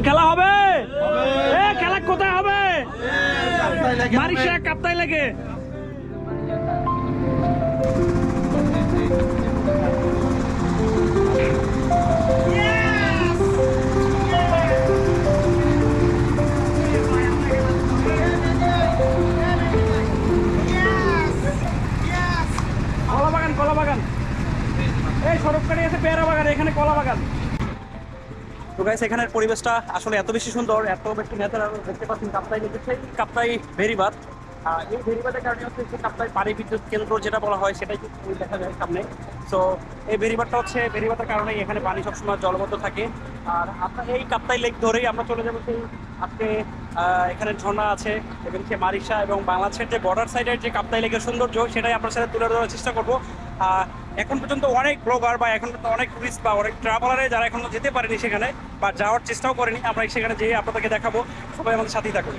খেলা হবে? এ খেলা কোথায় হবে? মারিশা কাপ্তাই লাগে কলা বাগান কলা বাগান এই সড়ককারি আছে পেয়ারা বাগান এখানে কলা বাগান গাইস এখানের পরিবেশটা আসলে এত বেশি সুন্দর, এত বেশি ন্যাচারাল দেখতে পাচ্ছেন কাপ্তাই লেগেছে। কাপ্তাই ভেরিবাদ এই ভেরিবাদের কারণে হচ্ছে কাপ্তাই পানি বিদ্যুৎ কেন্দ্র যেটা বলা হয়, সেটাই কিন্তু দেখা যায় সামনে। সো এই ভেরিবাদটা হচ্ছে ভেরিবাদের কারণে এখানে পানি সবসময় জলবদ্ধ থাকে। আর আপনার এই কাপ্তাই লেক ধরেই আমরা চলে যাব সেই আজকে এখানে ঝর্ণা আছে, এবং সে মারিশা এবং বাংলাদেশের যে বর্ডার সাইডের যে কাপ্তাই লেকের সৌন্দর্য, সেটাই আপনার সাথে তুলে ধরার চেষ্টা করব। এখন পর্যন্ত অনেক ব্লগার বা এখন পর্যন্ত অনেক টুরিস্ট বা অনেক ট্রাভেলারে যারা এখনও যেতে পারেনি সেখানে বা যাওয়ার চেষ্টাও করেনি, আমরা সেখানে যেয়ে আপনাদেরকে দেখাবো। সবাই আমাদের সাথেই থাকুন।